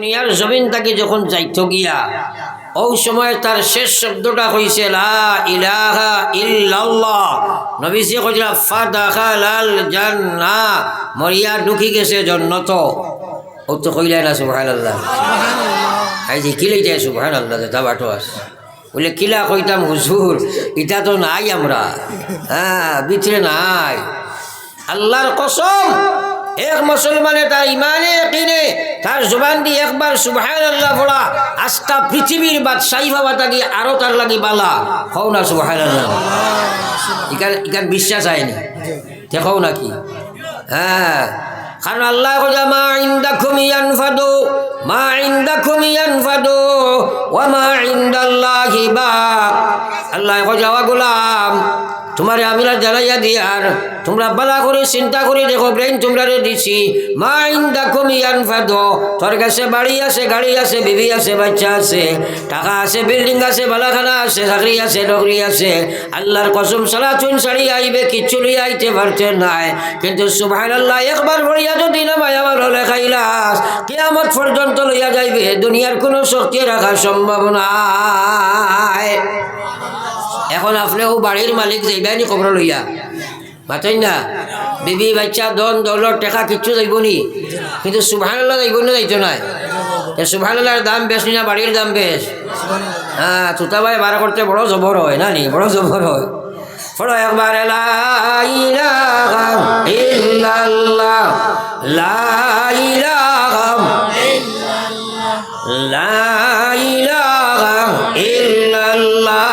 দুনিয়ার জমিন তাকে যখন যাইত গিয়া ওই সময় তার শেষ শব্দটা হইছে লা ইলাহা ইল্লাল্লাহ। নবীজি কইলা ফাদাখালাল জান্নাহ। মরিয়া ঢুকি গেছে জন্নত। ও তো কইলাই না সুবহানাল্লাহ। আই যে কিলাই যায় সুবহানাল্লাহ তা বাটো আছে বলে কিলা কইতাম হুজুর এটা তো নাই আমরা। হ্যাঁ ভিতরে নাই। আল্লাহর কসম! এক মুসলমানে তার ইমানে কিনে তার জবান দিয়ে একবার সুবহান আল্লাহ বলা আস্তা পৃথিবীর বাদশাহী বাবা তাকে আরও তার লাগি বালা। হও না সুবহান আল্লাহ ইকার ইকার বিশ্বাস আয়নি দেখো নাকি হ্যাঁ। কারণ আল্লাহ কইলা মা ইনদাকুম ইয়ানফাদু মা ইনদাকুম ইয়ানফাদু ওয়া মা ইনদাল্লাহি বাক। আল্লাহ গোলাম তোমারে আমিরা জানাইয়া দি আর তোমরা বালা করে, চিন্তা করে দেখো, ব্রেন তোমরা দিছি। মা ইন্দা কমিয়ান ফাদো তোর কাছে বাড়ি আছে, গাড়ি আছে, বিবি আছে, বাচ্চা আছে, টাকা আছে, বিল্ডিং আছে, বালাখানা আছে, চাকরি আছে, নকরি আছে। আল্লাহর কসম সারা চুন সারি আইবে, কিচ্ছু লইয়া আইতে পারতে নাই। কিন্তু সুভান আল্লাহ একবার ভরিয়া যদি না ভাই আমার হলে খাইলাস কেয়ামত পর্যন্ত লইয়া যাইবে, দুনিয়ার কোনো শক্তি রাখা সম্ভব এখন আপনিও বাড়ির মালিক যাইবানি খবর লইয়া? মাতেন না? বিবি, বাচ্চা দন দৌলত, টেকা, কিচ্ছু যাইব নি? কিন্তু সুভানাল্লাহ যাইব না, যাইতো নাই সুভানাল্লাহর দাম বেশ না বাড়ির দাম বেশ? হ্যাঁ তুতা ভাই বার করতে বড় জবর হয়, না নি? বড় জবর হয়। পড়ো একবার ইল্লাল্লাহ।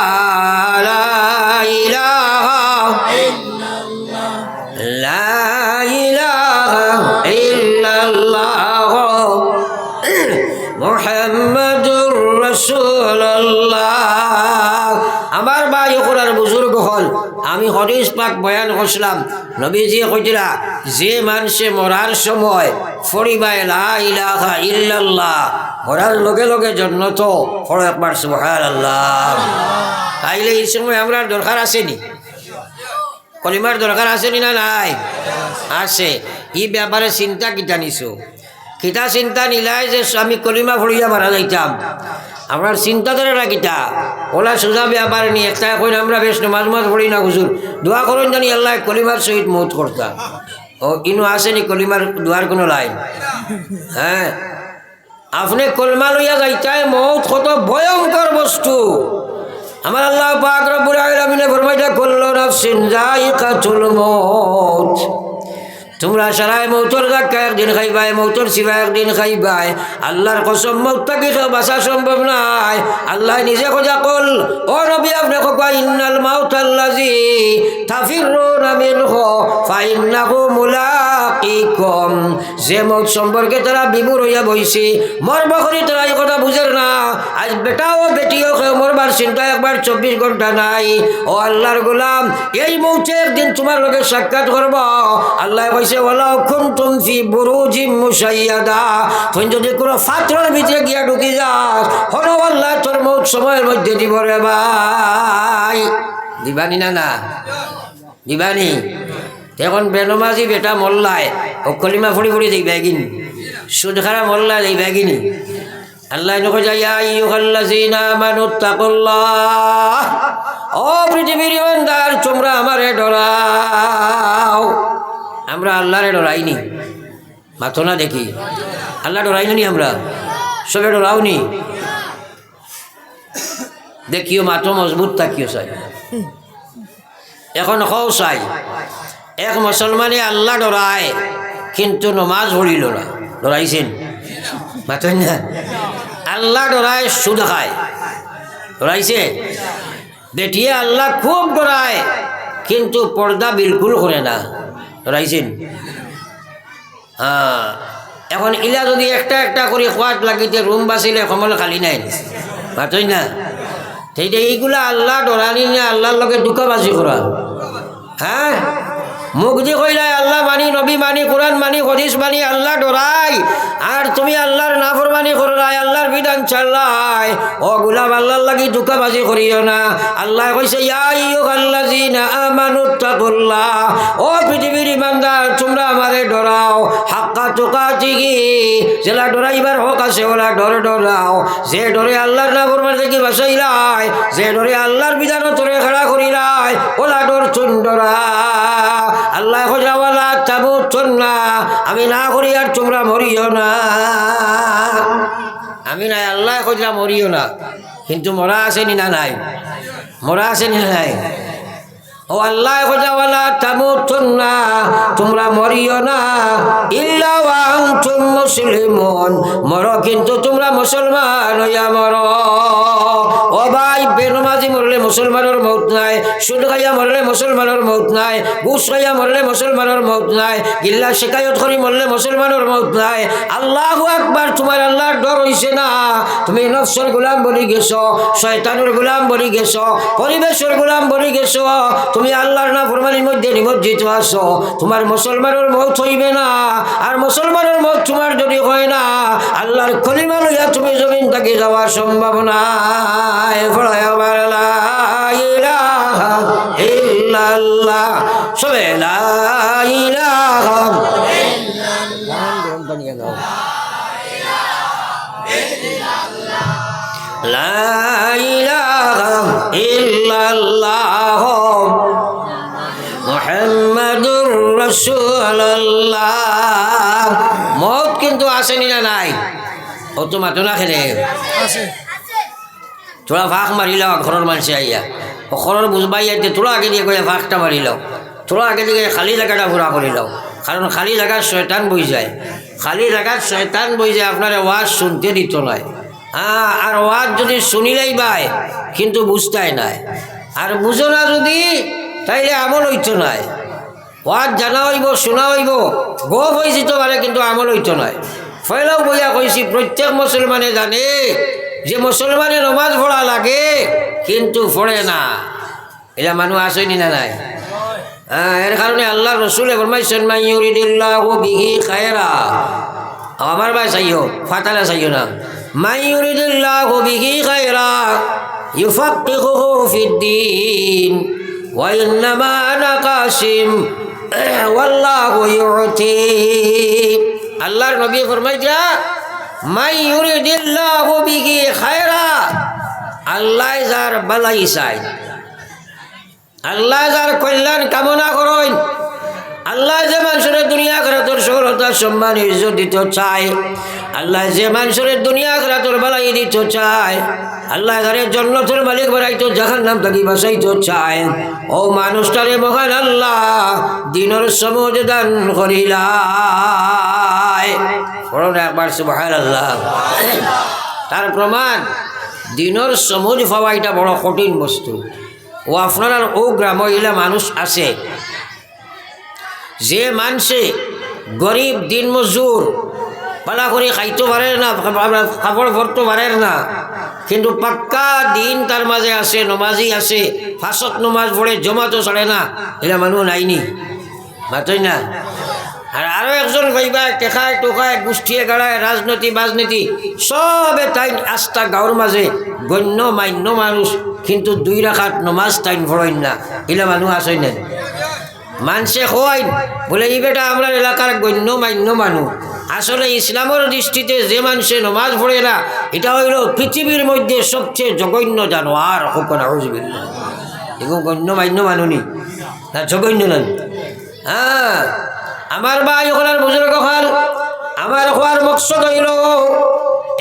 বয়ান করছিলাম। নবীজি কইছিলা, যে মানুষে মরার সময় ফরিবাই ইলাহা ইল্লাল্লাহ, মরার লগে লগে জন্ম তো ফর একবার সুবহানাল্লাহ। তাইলে এই সময় আমরা দরকার আসেনি। কলিমার দরকার আসেনি না নাই? আছে ই ব্যাপারে চিন্তা কিতা নিছো? কিতা চিন্তা নিলাই যে আমি কলিমা ফড়িয়া মারা যাইতাম। আপনার চিন্তা ধরে না কিতা ওলা সোজা ব্যাপার নি একটা কইন আমরা বেশ নমাজ মাজ পড়ি না হুজুর। দোয়া করুন জানি আল্লাহ কলিমার সহিত মৌত করতাম ও, ইনু আসেনি কলিমার দোয়ার কোনো লাইন। হ্যাঁ। আপনি কলমা লইয়া যাইতাই মৌত কত ভয়ঙ্কর বস্তু। আমার আল্লাহ পাক রব্বুল আলামিনে ফরমাইতা কুল্লু নাফসিন যায়িকাতুল মউত। তোমরা সারাই মৌতর ধাক্কা একদিন খাইবাই মৌতর শিবা একদিন খাইবাই। আল্লাহর কসম মৌতাকে বাঁচা সম্ভব নাই। আল্লাহ নিজে খোঁজা কল, ও রবি আপনি খোকা ইন্নাল রো আল্লাজি তাফিরুনা মিনহু, ফাইন্নাহু মুলাকিকুম যে মৌত সম্পর্কে তারা বিমূর হইয়া বইছে মরব করি তারা এই কথা বুঝের না। আজ বেটাও বেটিও কেউ মরবার চিন্তা একবার চব্বিশ ঘণ্টা নাই। ও আল্লাহর গোলাম, এই মৌতে একদিন তোমার লগে সাক্ষাৎ করব। আল্লাহ কইছে ওলাও কুনতুম ফি বুরুজিম মুশাইয়াদা। তুই যদি কোনো ফাত্রের ভিতরে গিয়া ঢুকি যাস হলো আল্লাহ তোর মৌত সময়ের মধ্যে দিব রে ভাই। দিবানি না না? দিবানি? এখন বেনমাজি বেটা মল্লায় ও কলিমা ফুড়ি ফুড়ি দেই ব্যাগিন। সুদ খারা মল্লা দেই ব্যাগিনি। আল্লাহ আমারে মাথো না দেখি। আল্লাহ ডরাইনি আমরা? সবে ডরাওনি? দেখিও মাথো মজবুত থাকিও চাই। এখন কও চাই? এক মুসলমানে আল্লাহ ডরায়, কিন্তু নমাজ ভরিল না। ডরাইছেন? মাতেন না? আল্লাহ ডরায়, সুদ খায়। বেটিয়ে আল্লাহ খুব ডরায়, কিন্তু পর্দা বিলকুল করে না। ডরাইছেন? হ্যাঁ। এখন ইলা যদি একটা একটা করে খোয়াত লাগিতে রুম বাঁচিলে সময় খালি নাই মাতই না? সেইটা এইগুলা আল্লাহ ডরানি না, আল্লাহর লগে দুঃখবাজি করা। হ্যাঁ? মুখ দি কইলাই আল্লাহ মানি নবী মানি কোরআন মানি হদিস মানি আল্লাহ ডরাই। আর তুমি আল্লাহর নাফরমানি করাই আল্লাহর বিধান চালাই। ও গুলাম, আল্লাহর লাগি দুঃখাবাজি করিও না। আল্লাহ কইছে, ইয়া আইয়ুহাল্লাযীনা আমানু তাকুল্লাহ ও পৃথিবীর ইমানদার, তোমরা আমারে ডরাও। হাক্কা তুকাতিহি, যেলা ডরাইবার হক আছে, ওলা ডর ডরাও। যে ডরে আল্লাহর না ফরমান থেকে বাঁচাইলাই যে ডরে আল্লাহর বিধান তোরে খাড়া করিলাই ওলা ডর চুন ডরা আল্লাহ খোঁজাওয়ালা তাবুতুন না আমি না করি আর তোমরা মরিও না। আমি নাই, আল্লাহ খোঁজরা মরিও না। কিন্তু মরা আসেনি না নাই? মরা আসেনি না নাই? আল্লাহ খোঁজাওয়ালা তাবুতুন না তোমরা মরিও না। কিন্তু তোমরা মুসলমান হইয়া মুসলমানের মৌত নাই, সুদ খাইয়া মরলে মুসলমানের মৌত নাই, ঘুষ খাইয়া মরলে মুসলমানের নাই, গিল্লা শিকায়ত করি মরলে মুসলমানের মৌত নাই। আল্লাহ একবার তোমার আল্লাহর ডর হইছে না। তুমি নফসর গোলাম বলি গেছ, শয়তানের গোলাম বলি গেছ, পরিবেশের গোলাম বলি গেছ। তুমি আল্লাহর না ফরমানির মধ্যে নিমজ্জিত আছো। তোমার মুসলমানের মত হইবে না। আর মুসলমানের মত তোমার যদি হয় না, আল্লাহর কলিমা লইয়া তুমি জমিন সম্ভাবনা। সবে লা ইলাহা লা ইলাহা ইল্লাল্লাহ। রাসূলুল্লাহ। মত কিন্তু আসেনি না নাই? ও তো মাতো না খেলে? তোরা ফাঁক মারি লও ঘরের মানুষে আইয়া। ঘরের বুঝবাই আইতে তোরা আগে দিয়ে করে ফাঁকটা মারি লও তোরা আগে দিকে খালি জায়গাটা ঘোরা করে লও কারণ খালি জায়গায় শয়তান বই যায়। খালি জায়গায় শয়তান বই যায় আপনার ওয়াজ শুনতে দিত নয় হ্যাঁ আর ওয়াজ যদি শুনিলেই বাই কিন্তু বুঝতাই নাই। আর বুঝো না যদি তাইলে আমল হইতো নাই। ওয়াজ জানা হইব শোনা হইব গপ হয়ে যেতে পারে কিন্তু আমল হইতো নয় ফয়লাও বইয়া কইছি প্রত্যেক মুসলমানে জানে যে মুসলমানে নমাজ পড়া লাগে, কিন্তু পড়ে না। এটা মানুষ আসেনি না নাই? হ্যাঁ এর কারণে আল্লাহ রসুলে ফরমাইছেন মাইয়ুরিদিল্লাহু বিহি খায়রা আমার ভাই চাইও ফাতালা চাইও না। আনা কাসিম আল্লাহর নবী ফরমাই দিয়া মাইয়ুরিদিল্লাহু বিহি খায়রা। আল্লাহ যার বালাই চায়। আল্লাহ যার কল্যাণ কামনা করেন। আল্লাহ যে মানুষের দুনিয়া খেরাতর সৌরতা সম্মান ইজ্জত দিতে চায়। আল্লাহ যে মানুষের দুনিয়া খেরাতর বালাই দিতে চায়। আল্লাহ ঘরে জন্নতের মালিক বাড়াইতো জাহান নাম থাকি বাসাইতে চায়। ও মানুষটারে মহান আল্লাহ, দিনের সমুদ দান করিলাই। পড়ুন একবার সুবহান আল্লাহ তার প্রমাণ, দিনের সমুদ পাওয়া এটা বড় কঠিন বস্তু। ও আপনার ও গ্রাম ইলা মানুষ আছে। যে মানুষে গরিব দিন মজুর পালা করে খাইতে পারে না কাপড় ভরতে পারে না কিন্তু পাক্কা দিন তার মাঝে আছে নমাজি আছে। ফাঁসত নমাজ পড়ে জমাতো চলে না। এরা মানুষ নাইনি। মাতই না। আর আরও একজন কইবা, টেকায় টোকায়, গোষ্ঠীয়ে গাড়ায় রাজনীতি বাজনীতি সবে তাই আস্থা গাঁৱৰ মাঝে গণ্য, মান্য মানুষ কিন্তু দুই রাখাত নমাজ তাইন ভরইন না। এলা মানুষ আসেন না মানুষে কয় বলে এই বেটা, আমরা এলাকার গণ্য মান্য মানুষ। আসলে ইসলামের দৃষ্টিতে যে মানুষে নমাজ পড়ে না, এটা হইল পৃথিবীর মধ্যে সবচেয়ে জঘন্য জানোয়ার। হোক না হজবিল্লা এগুলো গণ্য মান্য মানুনি না, জঘন্য নন হ্যাঁ আমার ভাই ওখানে বুজুর্গ খাল আমার হওয়ার মকসদ হইল,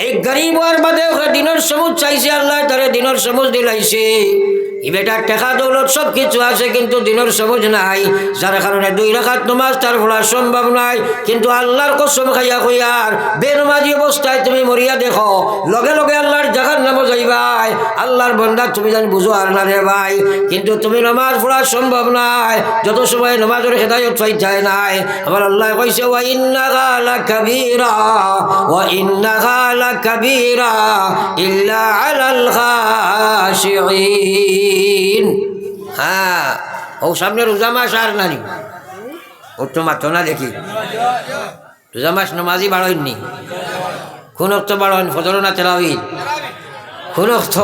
এই গরিব হওয়ার বাদে দিনের সমুজ চাইছে, আল্লাহ তারে দিনের সমুজ দিলাইছে। ই বেটার টেকা দৌলত সব কিছু আছে কিন্তু দিনের সবুজ নাই। যার কারণে দুই রাখাত নমাজ তার পড়া সম্ভব নাই। কিন্তু আল্লাহর কসম খাইয়া কইয়ার বেনমাজি অবস্থায় তুমি মরিয়া দেখো। লগে লগে আল্লাহর জাগার নাম যাইবাই। আল্লাহর বন্দা তুমি জানি বুঝো আর না রে ভাই। কিন্তু তুমি নমাজ পড়া সম্ভব নাই। যত সময় নমাজের হেদায়ত যায় নাই। আমার আল্লাহ কইছে, ওয়া ইন্নাহা লাকাবীরা, ওয়া ইন্নাহা লাকাবীরা ইল্লা আলাল খাশিঈন। হ্যাঁ ও সামনে রোজা মাস আর নানি। ও তো মাত্র না দেখি। রোজা মাস নমাজি বাড়ইনি। কোন অর্থ বাড়ন ফজর না তেরাউদ কোন অর্থ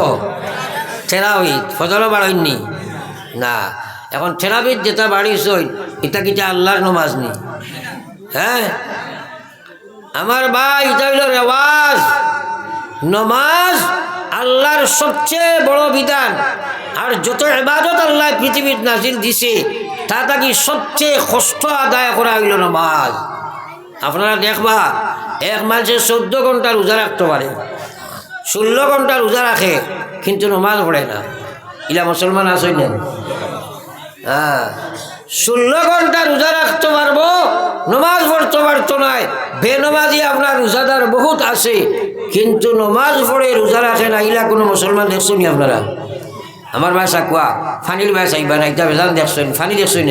তেরাউদ ফজরও বাড়ইনি। না, এখন থেরাবিদ যেটা বাড়িছই এটা কিটা আল্লাহর নমাজ নি? হ্যাঁ? আমার ভাই, এটা হইল রেওয়াজ। নমাজ আল্লাহর সবচেয়ে বড় বিধান। আর যত এবাদত আল্লাহ পৃথিবীর নাজিল দিছে, তা থাকি সবচেয়ে কষ্ট আদায় করা হইল নমাজ। আপনারা দেখবা, এক মানুষে চোদ্দ ঘণ্টা রোজা রাখতে পারে, ষোলো ঘণ্টা রোজা রাখে, কিন্তু নমাজ পড়ে না। ইলা মুসলমান আসই না? হ্যাঁ। ষোলো ঘণ্টা রোজা রাখতে পারব, নমাজ পড়তে পারতো নাই বেনমাজি আপনার রোজাদার বহুত আছে, কিন্তু নমাজ পড়ে রোজা রাখে না, ইলা কোনো মুসলমান দেখছেন আপনারা? আমার বাসা কোয়া ফানির আইবা না এটা বেজান দেখছেন ফানি দেখছেন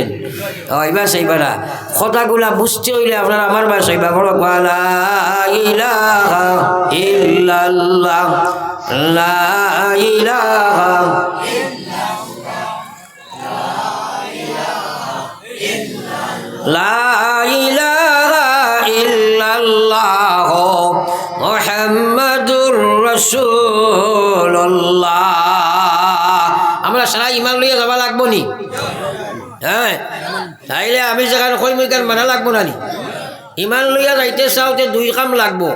ও এবার চাইবা না। কথাগুলা বুঝতে হইলে আপনারা আমার বাসা আইবা বড় কোয়ালা ইলাহা ইল্লাল্লাহ, লা সারা ইমান লইয়া যাবা লাগবো নি? হ্যাঁ? তাইলে আমি যেখানে কই মই কেন মানা লাগবো না ইমান লইয়া যাইতে চাওতে দুই কাম লাগবো।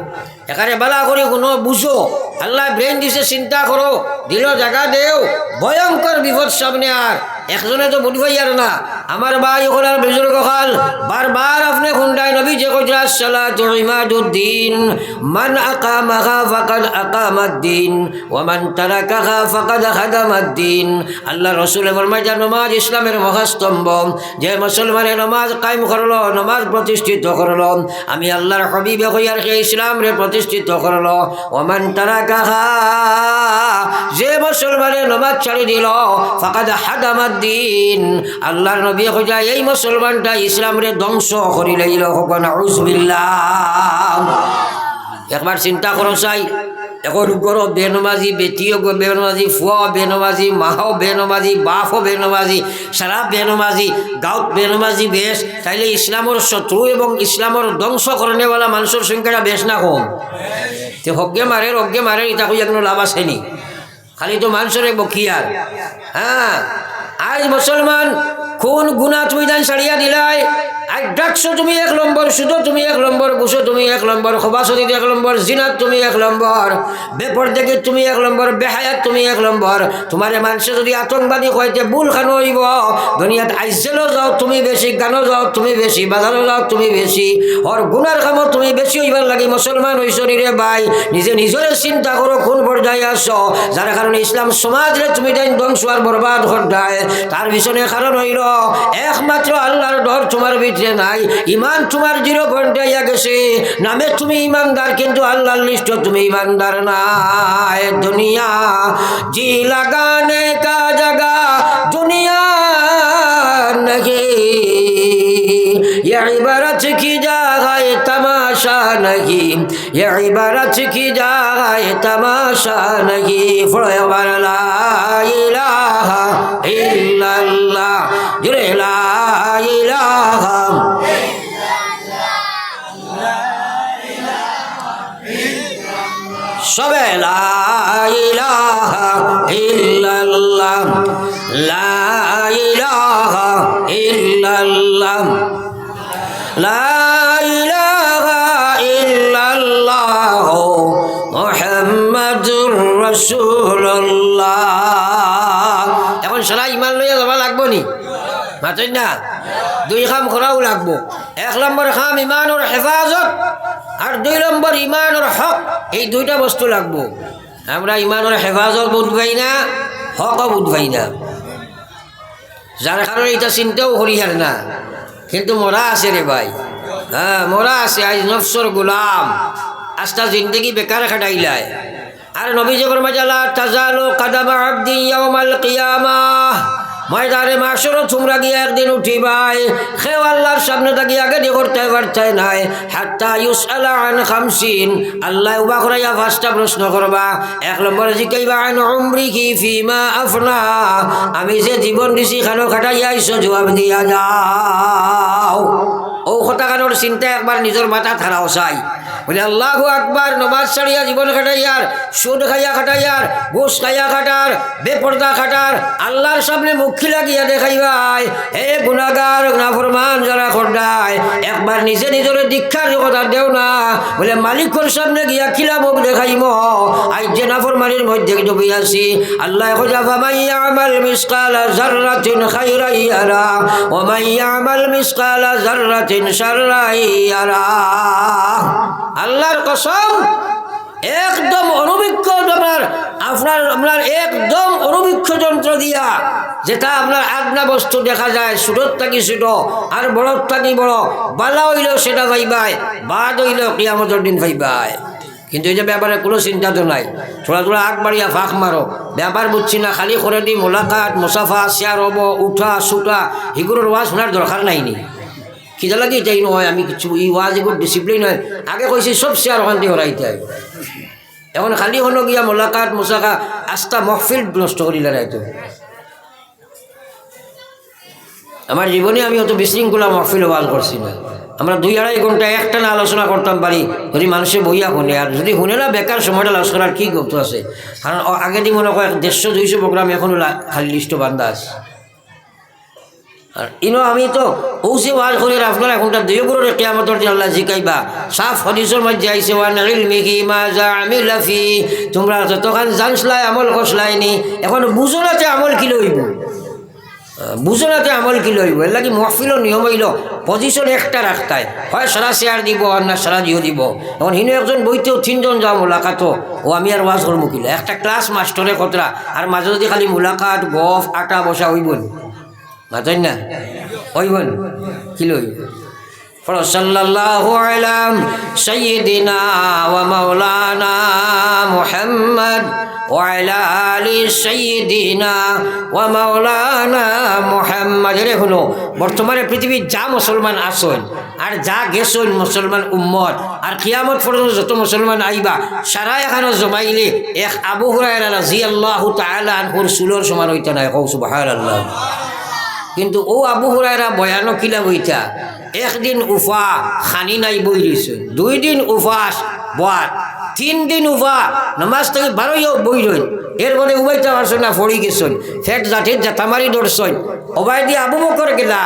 এখানে বালা করে কোনো, বুঝো। আল্লাহ ব্রেন দিছে, চিন্তা করো। দিল জায়গা দেও। ভয়ঙ্কর বিপদ সামনে আর। একজনে তো বুঝবাই আর না। আমার ভাই ওখানে বুজুর্গ খাল। বারবার আপনি খুন্ডায় নবী যে কইরা সালাতু ইমাদুদ্দিন। মান আকামাহা ফাকাদ আকামাদ্দিন। ওয়া মান তারাকাহা ফাকাদ খাদামাদ্দিন। আল্লাহ রাসূল ফরমায় যে নামাজ ইসলামের মহাস্তম্ভ, যে মুসলমানের নামাজ কায়েম করল, নামাজ প্রতিষ্ঠিত করল, আমি আল্লাহর হবিবে হইয়ার সেই ইসলাম রে প্রতিষ্ঠিত করল। ওমান তারাকাহা যে মুসলমানের নামাজ ছাড়ি দিল। ফাকাদ হাদামাদ্দিন আল্লাহর নবী কইলা এই মুসলমানটা ইসলাম রে ধ্বংস করি লাইল। একবার চিন্তা করো চাই এখন গরো বেনমাজি, বেটিও বেনমাজি, ফুয়াও বেনমাজি মাহও বেনমাজি, বাপও বেনমাজি, সারা বেনমাজি গাঁত বেনমাজি বেশ, তাইলে ইসলামর শত্রু এবং ইসলামর ধ্বংস করেনেওয়ালা মানুষের সংখ্যাটা বেশ না কম? তে হজ্ঞে মারে রজ্ঞে মারে, এটা কই কোনো লাভ আসেনি? খালি তো মানুষের বকিয়ার হ্যাঁ আজ মুসলমান কোন গুণা তুমি দান ছাড়িয়া দিলাই? ডাকছো তুমি এক নম্বর, সুদো তুমি এক নম্বর বুসো তুমি এক নম্বর খবাসদিত এক নম্বর, জিনাত তুমি এক নম্বর বেপর দেখে তুমি এক নম্বর, বেহায়াত তুমি এক নম্বর। তোমার মানুষে যদি আতঙ্কবাদী কইতে ভুল খানো হইব, দুনিয়াত আইসেলও যাও তুমি বেশি, গানও যাও তুমি বেশি, বাজারও যাও তুমি বেশি ওর গুণার কামত তুমি বেশি হইবার লাগে মুসলমান হইছরি রে ভাই, নিজে নিজরে চিন্তা করো কোন পর্যায়ে আসো যার কারণে ইসলাম সমাজরে তুমি দেন ধ্বংস আর বরবাদ ঘটায়, তার পিছনে কারণ হইল একমাত্র আল্লাহর ডর তোমার ভিতরে নাই। ইমান তোমার জিরো পয়েন্ট হইয়া গেছে। নামে তুমি ইমানদার কিন্তু আল্লাহর লিস্ট তুমি ইমানদার নাই দুনিয়া, জি লাগানে কা জাগা, দুনিয়া নাকি? عبارت کی جا ہے تماشا نہیں یہ عبارت کی جا ہے تماشا ইল্লাল্লাহ। জোরে লা ইলাহা। সবে লা ইলাহা ইল্লাল্লাহ। লা ইলাহা ইল্লাল্লাহ। লা ইলাহা ইল্লাল্লাহ। মুহাম্মাদুর রাসূলুল্লাহ। নি মাতই না, দুই খাম করাও লাগবো। এক নম্বর খাম ইমানোর হেফাজত আর দুই নম্বর ইমানোর হক, এই দুইটা বস্তু লাগবো। আমরা ইমানোর হেফাজত বুধবাই না হকও বুধবাই না। যার কারণে এটা চিন্তাও করি আর না। কিন্তু মরা আছে রে ভাই। হ্যাঁ মরা আছে, আজ নফসর গোলাম। আস্তা জিন্দগি বেকার খাটাইলায় আর নবী জগর মাজালা তাজালো কাদামা আব্দি ইয়াউমাল কিয়ামাহ ময়দানে মাসরও তোমরা গিয়ে একদিন উঠিবাই খেও আল্লাহর সামনে থাকি আগে দিয়ে করতে পারতে নাই। আল্লাহ উবা এক কি ফিমা আফনা? আমি যে জীবন দিছি, খানো খাটাইয়া জবাব দিয়া যাও। ও চিন্তা একবার নিজের মাথা থারাও চাই। বলে, আল্লাহ আকবার, নমাজ ছাড়িয়া জীবন খাটাইয়ার সুদ খাইয়া খাটাইয়ার ঘুষ খাইয়া খাটার, বেপর্দা খাটার, আল্লাহর সামনে মুখী লাগিয়া দেখাইবাই। হে গুণাগার নাফরমান যারা খর্দায় একবার নিজে নিজের দীক্ষার কথা দেও না। বলে মালিকর সামনে গিয়া খিলা মুখ দেখাইম। আজ যে নাফরমানির মধ্যে ডুবি আছি। আল্লাহ খোঁজা ফামাইয়া আমাল মিসকাল জাররাতিন খাইরাইয়ারা ওমাইয়া আমাল মিসকাল জাররাতিন সাররাইয়ারা আল্লাহর কসম একদম অনভিজ্ঞ আপনার আপনার আপনার একদম অনভিজ্ঞ যন্ত্র দিয়া যেটা আপনার আগ্না বস্তু দেখা যায় ছোটর থাকি ছোট আর বড়র থাকি বড়, বালা হইলেও সেটা পাইবাই বাদ হইলেও কিয়ামতের দিন পাইবাই কিন্তু এই যে ব্যাপারে কোনো চিন্তা তো নাই। থোড়া থোড়া আগ বাড়িয়া ফাঁক মারো। ব্যাপার বুঝছি না, খালি করে দি মোলাকাত, মুসাফা, শেয়ার হব, উঠা সুটা এগুলোর ওয়াজ শোনার দরকার নাইনি। খিদা লাগি যাই নয় আমি কিছু, ই ওয়াজ এগুলো ডিসিপ্লিন হয়, আগে কইছি সব শেয়ার ওখান দিয়ে হরাইতে হয় এখন খালি হলো গিয়া মোলাকাত মোসাকা আস্থা মহফিল নষ্ট করিলে রাইতো আমার জীবনে আমি অত বিশৃঙ্খলা মহফিল ওয়াল করছি না। আমরা দুই আড়াই ঘণ্টা একটা না আলোচনা করতাম পারি যদি মানুষে বইয়া শুনে আর যদি শুনে না বেকার সময়টা লস করার কী করতে আছে? কারণ আগে দিয়ে মনে কয় দেড়শো দুইশো প্রোগ্রাম এখনও খালি লিস্ট বান্ধা আছে। আর ইনো আমি তো ঔসে ওয়াজ করে আপনারা এখনটা দেবগুলোর কেয়ামতর যে আল্লাহ জিকাইবা। সাফ হদিসর মধ্যে আইসে ওয়ান ইলমিহি মা যা আমিলা ফি। তোমরা যতক্ষণ জানসলাই আমল খসলাইনি এখন বুঝো না যে আমল কি লইব। বুঝো না যে আমল কি লইব। এর লাগি মহফিল নিয়ম হইল পজিশন একটা রাখতায় হয় সারা শেয়ার দিব, আর না সারা জিও দিব। এখন হিনো একজন বইতেও তিনজন যাও মোলাকাতো, ও আমি আর ওয়াজ করব কিলা একটা ক্লাস মাস্টরে কতরা আর মাঝে যদি খালি মোলাকাত, গফ, আটা বসা হইব মাতেন না হইবন কি লইব صلى الله على سيدنا ومولانا محمد وعلى آل سيدنا ومولانا محمد রে হলো বর্তমানে পৃথিবীর যা মুসলমান আসন আর যা গেছন মুসলমান উম্মত আর কিয়ামত পর্যন্ত যত মুসলমান আইবা সারা এখানে জমাইলে এক আবু হুরায়রা রাদিয়াল্লাহু তাআলা আনহুর সুলর সমান হইতে নাই কৌ সুবহানাল্লাহ কিন্তু ও আবু হুরায়রা বয়ানো কিলা বইতা, একদিন উফা খানি নাই বই রইছে দুই দিন উফাস বয়ার তিন দিন উফা, নমাজ থেকে বারোই বই রইন এরপরে উবাইতে পারছ না ফড়ি গেছন, ফেট জাতির জাতামারি দর্শন অবাই দিয়ে আবু বকর গেলা,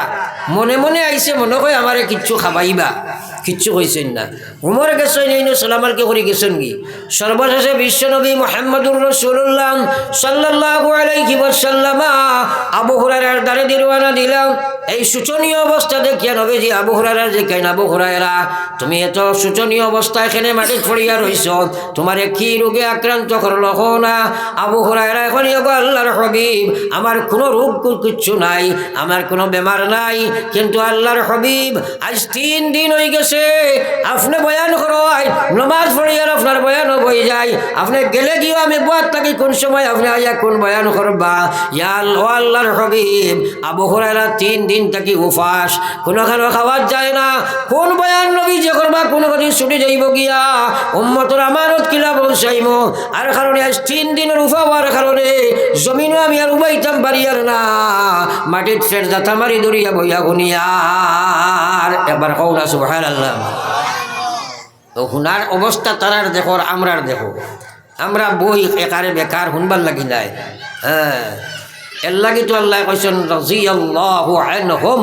মনে মনে আইছে, মনে কয় আমারে কিচ্ছু খাবাইবা। কিচ্ছু কইছেন না। উমর গেছেন, এই সালামালকে করে গেছেন কি? সর্বশেষে বিশ্বনবী মোহাম্মদুর রসুল্লাহ সাল্লাল্লাহু আলাইহি ওয়াসাল্লামা আবু দিলাম এই শোচনীয় অবস্থা দেখিয়া নবীজি আবু হুরায়রার যে কেন হুরায়রা, তুমি এত শোচনীয় অবস্থা এখানে মাটিত পড়িয়া রইছ, তোমারে কি রোগে আক্রান্ত করল হো না? আবু এখন আল্লাহর হবিব, আমার কোনো রোগ কিচ্ছু নাই, আমার কোনো বেমার নাই, কিন্তু আল্লাহর হবিব, আজ তিন দিন হয়ে গেছে আপনি বয়ান করো নমাজ পড়িয়ার আপনার বয়ান বই যায়। আপনি গেলে গিয়ে আমি বাদ থাকি, কোন সময় আপনি আইয়া কোন বয়ান করবা? ইয়াল ও আল্লাহর হবিব, আবু তিন দিন থাকি উফাস কোনো খানো খাওয়ার যায় না। কোন বয়ান নবী যে করবা, কোনো কদিন ছুটি যাইব গিয়া। উম্মতর আমানত কিলা পৌঁছাইম। আর কারণে আজ তিন দিনের উফা হওয়ার কারণে জমিনও আমি আর উবাইতাম বাড়িয়ার না। মাটির ফের দাতা মারি দরিয়া বইয়া গুনিয়ার। একবার কৌ না সুবহান আল্লাহ তো শুনার অবস্থা তারার দেখো আর আমরার দেখো। আমরা বই একারে বেকার শুনবার লাগি নাই। হ্যাঁ। এর লাগি তো আল্লাহ কৈছেন রাজি আল্লাহ আনহুম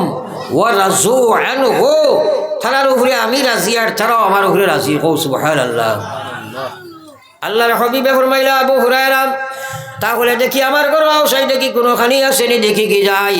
ওয়া রাজু আনহু। তারার উপরে আমি রাজি আর তারাও আমার উপরে রাজি। কৌ সুবহান আল্লাহ আল্লাহর হবিবে ফরমাইলা, আবু হুরায়রা, তাহলে দেখি আমার ঘর, আও সাই দেখি কোনোখানি আসেনি, দেখি কি যাই